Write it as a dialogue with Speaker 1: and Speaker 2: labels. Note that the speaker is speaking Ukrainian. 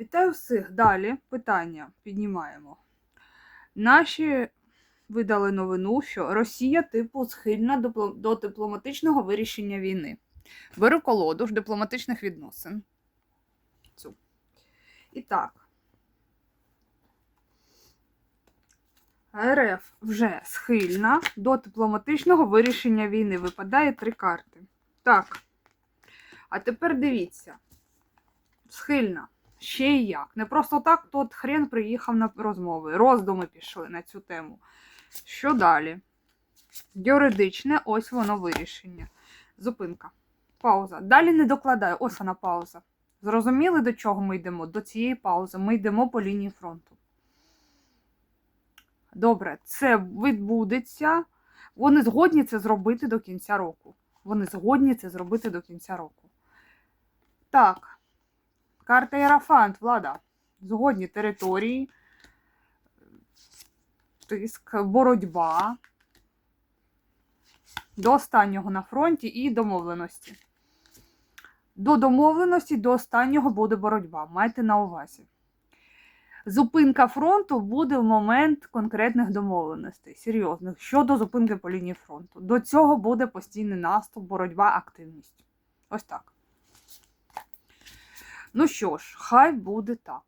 Speaker 1: Вітаю всіх. Далі питання піднімаємо. Наші видали новину, що Росія, типу, схильна до, дипломатичного вирішення війни. Беру колоду ж дипломатичних відносин. Цю. І так. РФ вже схильна до дипломатичного вирішення війни. Випадає три карти. Так. А тепер дивіться. Схильна. Ще й як. Не просто так тот хрен приїхав на розмови. Роздуми пішли на цю тему. Що далі? Юридичне, ось воно вирішення. Зупинка. Пауза. Далі не докладаю. Ось вона пауза. Зрозуміли, до чого ми йдемо? До цієї паузи. Ми йдемо по лінії фронту. Добре, це відбудеться. Вони згодні це зробити до кінця року. Вони згодні це зробити до кінця року. Так. Карта Єрафант, влада. Згодні території, тиск, боротьба. До останнього на фронті і домовленості. До домовленості до останнього буде боротьба. Майте на увазі. Зупинка фронту буде в момент конкретних домовленостей, серйозних, щодо зупинки по лінії фронту. До цього буде постійний наступ, боротьба, активність. Ось так. Ну що ж, хай буде так.